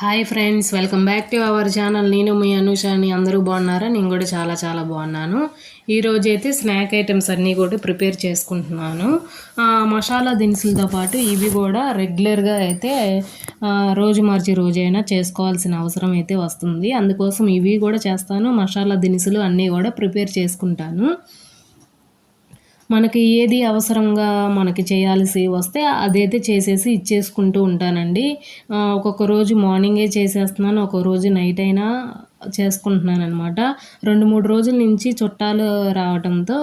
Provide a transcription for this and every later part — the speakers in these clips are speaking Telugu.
Hi friends welcome back to our channel నేను మీ అనుషాని. అందరూ బాగున్నారా? నేను కూడా చాలా చాలా బాగున్నాను. ఈరోజు అయితే స్నాక్ ఐటమ్స్ అన్నీ కూడా ప్రిపేర్ చేసుకుంటున్నాను. మసాలా దినుసులతో పాటు ఇవి కూడా రెగ్యులర్గా అయితే రోజు మార్చి రోజైనా చేసుకోవాల్సిన అవసరం అయితే వస్తుంది. అందుకోసం ఇవి కూడా చేస్తాను. మసాలా దినుసులు అన్నీ కూడా ప్రిపేర్ చేసుకుంటాను. మనకి ఏది అవసరంగా మనకి చేయాల్సి వస్తే అదైతే చేసేసి ఇచ్చేసుకుంటూ ఉంటానండి. ఒక్కొక్క రోజు మార్నింగే చేసేస్తున్నాను ఒక్కొక్క రోజు నైట్ అయినా చేసుకుంటున్నాను అనమాట రెండు మూడు రోజుల నుంచి చుట్టాలు రావడంతో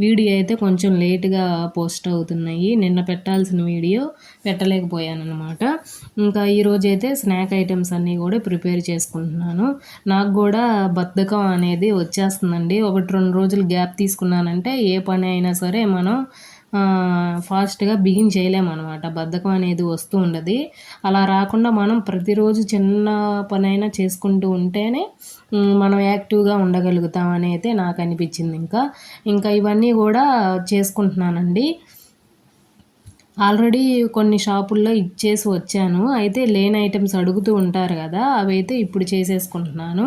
వీడియో అయితే కొంచెం లేట్గా పోస్ట్ అవుతున్నాయి. నిన్న పెట్టాల్సిన వీడియో పెట్టలేకపోయాను అనమాట ఇంకా ఈరోజు అయితే స్నాక్ ఐటమ్స్ అన్నీ కూడా ప్రిపేర్ చేసుకుంటున్నాను. నాకు కూడా బద్ధకం అనేది వచ్చేస్తుందండి. ఒకటి రెండు రోజులు గ్యాప్ తీసుకున్నానంటే ఏ పని అయినా సరే మనం ఫాస్ట్గా బిగిన్ చేయలేమన్నమాట. బద్ధకం అనేది వస్తూ ఉండదు. అలా రాకుండా మనం ప్రతిరోజు చిన్న పనైనా చేసుకుంటూ ఉంటేనే మనం యాక్టివ్గా ఉండగలుగుతాం అని అయితే నాకు అనిపించింది ఇంకా. ఇంకా ఇవన్నీ కూడా చేసుకుంటున్నానండి. ఆల్రెడీ కొన్ని షాపుల్లో ఇచ్చేసి వచ్చాను. అయితే లేని ఐటమ్స్ అడుగుతూ ఉంటారు కదా అవి అయితే ఇప్పుడు చేసేసుకుంటున్నాను.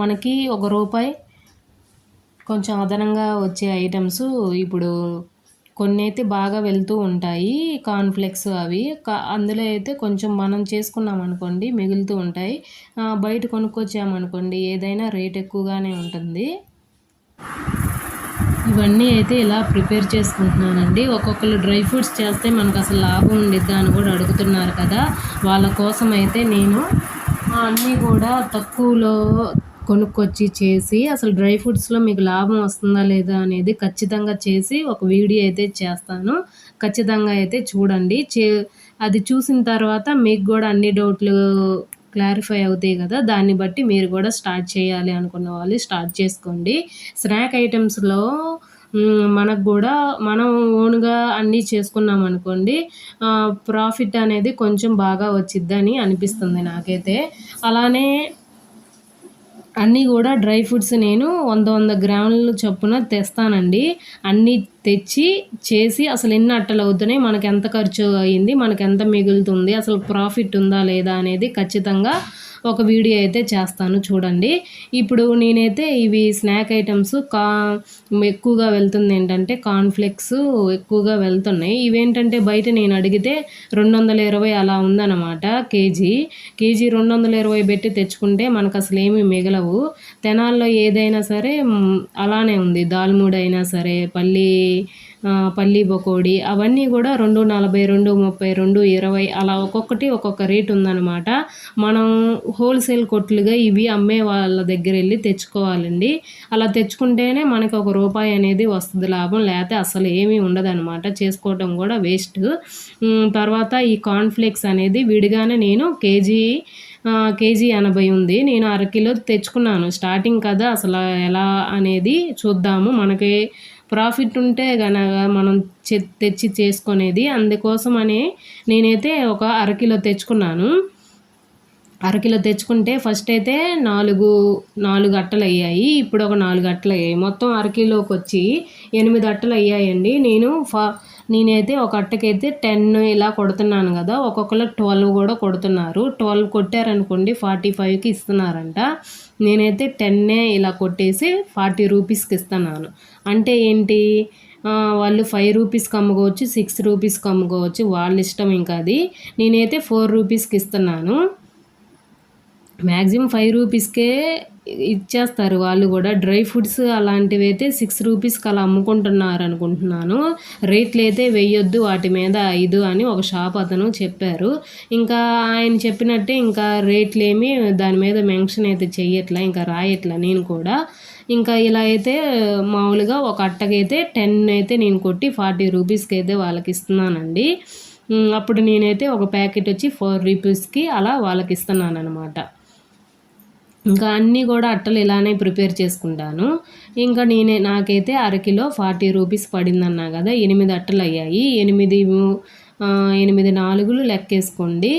మనకి ఒక రూపాయి కొంచెం అదనంగా వచ్చే ఐటమ్స్ ఇప్పుడు కొన్ని అయితే బాగా వెళ్తూ ఉంటాయి కాన్ఫ్లెక్స్ అవి. కా అందులో అయితే కొంచెం మనం చేసుకున్నాం అనుకోండి మిగులుతూ ఉంటాయి. బయట కొనుక్కొచ్చామనుకోండి ఏదైనా రేట్ ఎక్కువగానే ఉంటుంది. ఇవన్నీ అయితే ఇలా ప్రిపేర్ చేసుకుంటున్నానండి. ఒక్కొక్కరు డ్రై ఫ్రూట్స్ చేస్తే మనకు అసలు లాభం ఉండిద్దా అని కూడా అడుగుతున్నారు కదా. వాళ్ళ కోసం అయితే నేను అన్నీ కూడా తక్కువలో కొనుక్కొచ్చి చేసి అసలు డ్రై ఫ్రూట్స్లో మీకు లాభం వస్తుందా లేదా అనేది ఖచ్చితంగా చేసి ఒక వీడియో అయితే చేస్తాను. ఖచ్చితంగా అయితే చూడండి. చే అది చూసిన తర్వాత మీకు కూడా అన్ని డౌట్లు క్లారిఫై అవుతాయి కదా. దాన్ని బట్టి మీరు కూడా స్టార్ట్ చేయాలి అనుకున్న వాళ్ళు స్టార్ట్ చేసుకోండి. స్నాక్ ఐటమ్స్లో మనకు కూడా మనం ఓన్గా అన్నీ చేసుకున్నాం అనుకోండి ప్రాఫిట్ అనేది కొంచెం బాగా వచ్చిద్దని అనిపిస్తుంది నాకైతే. అలానే అన్నీ కూడా డ్రై ఫ్రూట్స్ నేను వంద వంద గ్రాములు చొప్పున తెస్తానండి. అన్నీ తెచ్చి చేసి అసలు ఎన్ని అట్టలు అవుతున్నాయి మనకు ఎంత ఖర్చు అయింది మనకు ఎంత మిగులుతుంది అసలు ప్రాఫిట్ ఉందా లేదా అనేది ఖచ్చితంగా ఒక వీడియో అయితే చేస్తాను చూడండి. ఇప్పుడు నేనైతే ఇవి స్నాక్ ఐటమ్స్ కా ఎక్కువగా వెళ్తుంది ఏంటంటే కాన్ఫ్లెక్స్ ఎక్కువగా వెళ్తున్నాయి. ఇవేంటంటే బయట నేను అడిగితే రెండు వందల ఇరవై అలా ఉందన్నమాట కేజీ. కేజీ రెండు వందల ఇరవై పెట్టి తెచ్చుకుంటే మనకు అసలు ఏమీ మిగలవు. తెనాల్లో ఏదైనా సరే అలానే ఉంది. దాల్మూడి అయినా సరే పల్లి పల్లి పకోడీ అవన్నీ కూడా రెండు నలభై రెండు ముప్పై రెండు ఇరవై అలా ఒక్కొక్కటి ఒక్కొక్క రేట్ ఉందన్నమాట. మనం హోల్సేల్ కొట్లుగా ఇవి అమ్మే వాళ్ళ దగ్గర వెళ్ళి తెచ్చుకోవాలండి. అలా తెచ్చుకుంటేనే మనకు ఒక రూపాయి అనేది వస్తుంది లాభం లేకపోతే అసలు ఏమీ ఉండదన్నమాట. చేసుకోవడం కూడా వేస్ట్. తర్వాత ఈ కాన్ఫ్లెక్స్ అనేది విడిగానే నేను కేజీ కేజీ ఎనభై ఉంది. నేను అరకిలో తెచ్చుకున్నాను. స్టార్టింగ్ కదా అసలు ఎలా అనేది చూద్దాము. మనకి ప్రాఫిట్ ఉంటే గనక మనం చె- తెచ్చి చేసుకునేది. అందుకోసమని నేనైతే ఒక అరకిలో తెచ్చుకున్నాను. అరకిలో తెచ్చుకుంటే ఫస్ట్ అయితే నాలుగు నాలుగు అట్టలు అయ్యాయి. ఇప్పుడు ఒక నాలుగు అట్టలు అయ్యాయి. మొత్తం అరకిలోకి వచ్చి ఎనిమిది అట్టలు అయ్యాయండి. నేను ఫా నేనైతే ఒక అట్టకైతే టెన్ ఇలా కొడుతున్నాను కదా ఒక్కొక్కరు ట్వెల్వ్ కూడా కొడుతున్నారు. ట్వెల్వ్ కొట్టారనుకోండి ఫార్టీ ఫైవ్కి ఇస్తున్నారంట. నేనైతే టెన్నే ఇలా కొట్టేసి ఫార్టీ రూపీస్కి ఇస్తున్నాను. అంటే ఏంటి? వాళ్ళు ఫైవ్ రూపీస్కి అమ్ముకోవచ్చు సిక్స్ రూపీస్కి అమ్ముకోవచ్చు వాళ్ళ ఇష్టం ఇంకా అది. నేనైతే ఫోర్ రూపీస్కి ఇస్తున్నాను. మ్యాక్సిమం ఫైవ్ రూపీస్కే ఇచ్చేస్తారు. వాళ్ళు కూడా డ్రై ఫ్రూట్స్ అలాంటివి అయితే సిక్స్ రూపీస్కి అలా అమ్ముకుంటున్నారు అనుకుంటున్నాను. రేట్లు అయితే వేయొద్దు వాటి మీద ఐదు అని ఒక షాప్ అతను చెప్పారు. ఇంకా ఆయన చెప్పినట్టే ఇంకా రేట్లు ఏమి దాని మీద మెన్షన్ అయితే చెయ్యట్లా ఇంకా రాయట్లా నేను కూడా. ఇంకా ఇలా అయితే మామూలుగా ఒక అట్టకైతే టెన్ అయితే నేను కొట్టి ఫార్టీ రూపీస్కి అయితే వాళ్ళకి ఇస్తున్నానండి. అప్పుడు నేనైతే ఒక ప్యాకెట్ వచ్చి ఫోర్ రూపీస్కి అలా వాళ్ళకి ఇస్తున్నాను అనమాట ఇంకా అన్నీ కూడా అట్టలు ఇలానే ప్రిపేర్ చేసుకుంటాను. ఇంకా నేనే నాకైతే అరకిలో ఫార్టీ రూపీస్ పడిందన్నా కదా ఎనిమిది అట్టలు అయ్యాయి. ఎనిమిది ఎనిమిది నాలుగులు లెక్కేసుకోండి.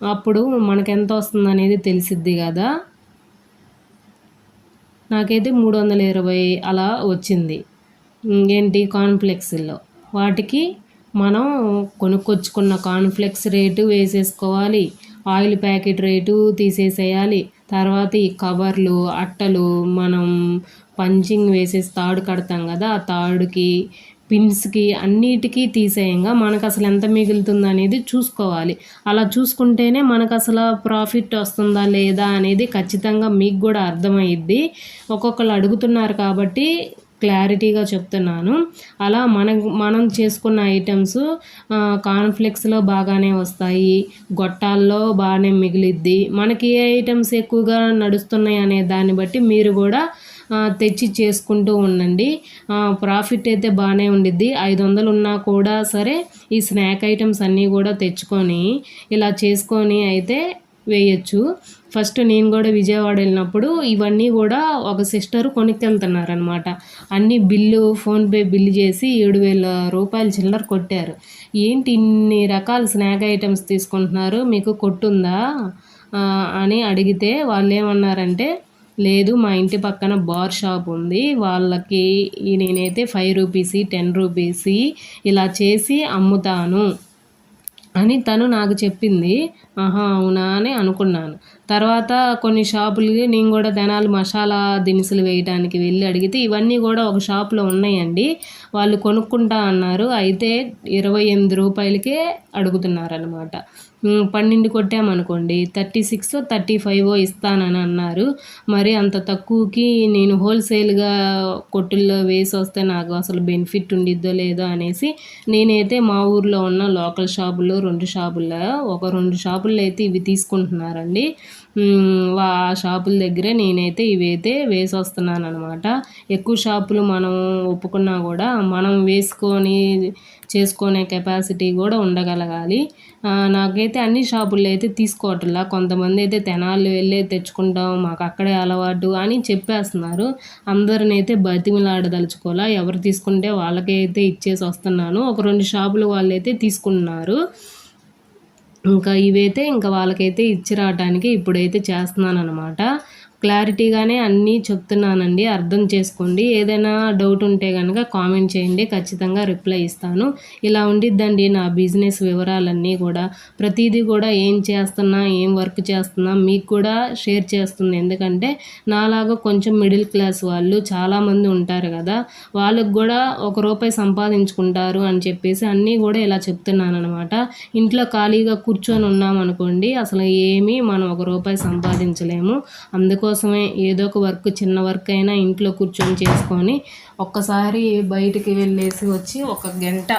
అప్పుడు మనకు ఎంత వస్తుంది అనేది తెలిసిద్ది కదా. నాకైతే మూడు వందల ఇరవై అలా వచ్చింది. ఏంటి కాన్ఫ్లెక్స్లో? వాటికి మనం కొనుక్కొచ్చుకున్న కాన్ఫ్లెక్స్ రేటు వేసేసుకోవాలి. ఆయిల్ ప్యాకెట్ రేటు తీసేసేయాలి. తర్వాత ఈ కవర్లు అట్టలు మనం పంచింగ్ వేసేసి తాడు కడతాం కదా ఆ తాడుకి పిన్స్కి అన్నిటికీ తీసేయంగా మనకు అసలు ఎంత మిగులుతుంది అనేది చూసుకోవాలి. అలా చూసుకుంటేనే మనకు అసలు ప్రాఫిట్ వస్తుందా లేదా అనేది ఖచ్చితంగా మీకు కూడా అర్థమైద్ది. ఒక్కొక్కరు అడుగుతున్నారు కాబట్టి క్లారిటీగా చెప్తున్నాను. అలా మనం మనం చేసుకున్న ఐటమ్స్ కాన్ఫ్లెక్స్లో బాగానే వస్తాయి. గొట్టాల్లో బాగానే మిగిలిద్ది. మనకి ఏ ఐటమ్స్ ఎక్కువగా నడుస్తున్నాయి అనే దాన్ని బట్టి మీరు కూడా తెచ్చి చేసుకుంటూ ఉండండి. ప్రాఫిట్ అయితే బాగానే ఉండిద్ది. ఐదు వందలు ఉన్నా కూడా సరే ఈ స్నాక్ ఐటమ్స్ అన్నీ కూడా తెచ్చుకొని ఇలా చేసుకొని అయితే వేయచ్చు. ఫస్ట్ నేను కూడా విజయవాడ వెళ్ళినప్పుడు ఇవన్నీ కూడా ఒక సిస్టర్ కొనుక్కెళ్తున్నారనమాట అన్ని బిల్లు ఫోన్పే బిల్లు చేసి ఏడు వేల రూపాయలు చిల్లర కొట్టారు. ఏంటి ఇన్ని రకాల స్నాక్ ఐటమ్స్ తీసుకుంటున్నారు? మీకు కొట్టుందా? అని అడిగితే వాళ్ళు ఏమన్నారంటే లేదు మా ఇంటి పక్కన బార్ షాప్ ఉంది. వాళ్ళకి నేనైతే ఫైవ్ రూపీస్ టెన్ రూపీస్ ఇలా చేసి అమ్ముతాను. అని తను నాకు చెప్పింది. ఆహా అవునా అని అనుకున్నాను. తర్వాత కొన్ని షాపులకి నేను కూడా తెనాలి మసాలా దినుసులు వేయడానికి వెళ్ళి అడిగితే ఇవన్నీ కూడా ఒక షాప్లో ఉన్నాయండి. వాళ్ళు కొనుక్కుంటా అన్నారు. అయితే ఇరవై ఎనిమిది రూపాయలకే అడుగుతున్నారనమాట పన్నెండు కొట్టామనుకోండి థర్టీ సిక్స్ థర్టీ ఫైవ్ ఇస్తానని అన్నారు. మరి అంత తక్కువకి నేను హోల్సేల్గా కొట్టుల్లో వేసి వస్తే నాకు అసలు బెనిఫిట్ ఉండిద్దో లేదో అనేసి నేనైతే మా ఊర్లో ఉన్న లోకల్ షాపుల్లో రెండు షాపుల్లో ఒక రెండు షాపుల్లో అయితే ఇవి తీసుకుంటున్నారండి. ఆ షాపుల దగ్గరే నేనైతే ఇవైతే వేసి వస్తున్నాను అనమాట ఎక్కువ షాపులు మనం ఒప్పుకున్నా కూడా మనం వేసుకొని చేసుకునే కెపాసిటీ కూడా ఉండగలగాలి. నాకైతే అన్ని షాపుల్లో అయితే తీసుకోవట్లా. కొంతమంది అయితే తెనాలు వెళ్ళి తెచ్చుకుంటాం మాకు అక్కడే అలవాటు అని చెప్పేస్తున్నారు. అందరిని అయితే బతిమిలాడదలుచుకోవాలా? ఎవరు తీసుకుంటే వాళ్ళకైతే ఇచ్చేసి వస్తున్నాను ఒక రెండు షాపులు వాళ్ళు అయితే తీసుకున్నారు. ఇంకా ఇవైతే ఇంకా వాళ్ళకైతే ఇచ్చి రావడానికి ఇప్పుడైతే చేస్తున్నాను అనమాట క్లారిటీగానే అన్నీ చెప్తున్నానండి. అర్థం చేసుకోండి. ఏదైనా డౌట్ ఉంటే కనుక కామెంట్ చేయండి. ఖచ్చితంగా రిప్లై ఇస్తాను. ఇలా ఉండిద్దండి నా బిజినెస్ వివరాలన్నీ కూడా. ప్రతిదీ కూడా ఏం చేస్తున్నా ఏం వర్క్ చేస్తున్నా మీకు కూడా షేర్ చేస్తుంది. ఎందుకంటే నాలాగా కొంచెం మిడిల్ క్లాస్ వాళ్ళు చాలామంది ఉంటారు కదా. వాళ్ళకు కూడా ఒక రూపాయి సంపాదించుకుంటారు అని చెప్పేసి అన్నీ కూడా ఇలా చెప్తున్నాను అనమాట ఇంట్లో ఖాళీగా కూర్చొని ఉన్నామనుకోండి అసలు ఏమీ మనం ఒక రూపాయి సంపాదించలేము. అందుకోసం కోసమే ఏదో ఒక వర్క్ చిన్న వర్క్ అయినా ఇంట్లో కూర్చొని చేసుకొని ఒక్కసారి బయటికి వెళ్ళేసి వచ్చి ఒక గంట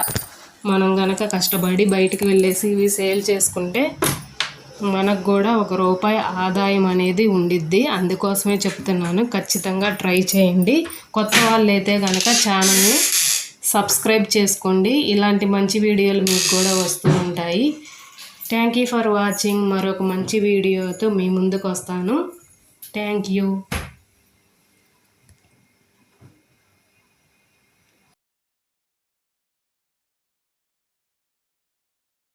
మనం గనక కష్టపడి బయటికి వెళ్ళేసి ఇవి సేల్ చేసుకుంటే మనకు కూడా ఒక రూపాయి ఆదాయం అనేది ఉండిద్ది. అందుకోసమే చెప్తున్నాను ఖచ్చితంగా ట్రై చేయండి. కొత్త వాళ్ళు అయితే కనుక ఛానల్ని సబ్స్క్రైబ్ చేసుకోండి. ఇలాంటి మంచి వీడియోలు మీకు కూడా వస్తూ ఉంటాయి. Thank you for watching. మరొక మంచి వీడియోతో మీ ముందుకు వస్తాను. Thank you.